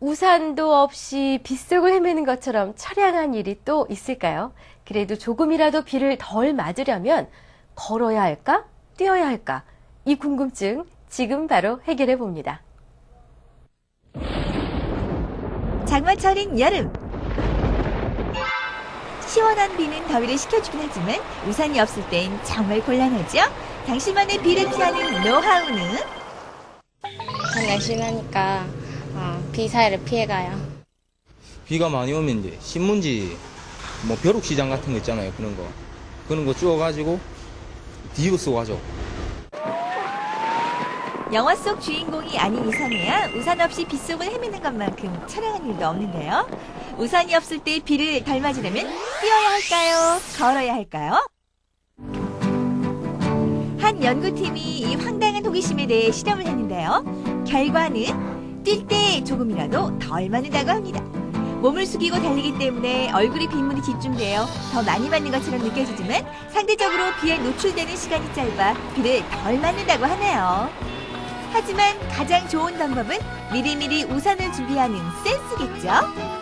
우산도 없이 빗속을 헤매는 것처럼 처량한 일이 또 있을까요? 그래도 조금이라도 비를 덜 맞으려면 걸어야 할까? 뛰어야 할까? 이 궁금증 지금 바로 해결해 봅니다. 장마철인 여름. 시원한 비는 더위를 식혀주긴 하지만 우산이 없을 땐 정말 곤란하죠? 당신만의 비를 피하는 노하우는? 전 날씬하니까 어, 비 사이를 피해가요. 비가 많이 오면 이제 신문지 뭐 벼룩시장 같은 거 있잖아요 그런 거 그런 거 주워가지고 뒤로 쓰고 가죠 영화 속 주인공이 아닌 이상해야 우산 없이 빗속을 헤매는 것만큼 처량한 일도 없는데요. 우산이 없을 때 비를 덜 맞으려면 뛰어야 할까요? 걸어야 할까요? 한 연구팀이 이 황당한 호기심에 대해 실험을 했는데요. 결과는 뛸 때 조금이라도 덜 맞는다고 합니다. 몸을 숙이고 달리기 때문에 얼굴이 빗물이 집중되어 더 많이 맞는 것처럼 느껴지지만 상대적으로 비에 노출되는 시간이 짧아 비를 덜 맞는다고 하네요. 하지만 가장 좋은 방법은 미리미리 우산을 준비하는 센스겠죠?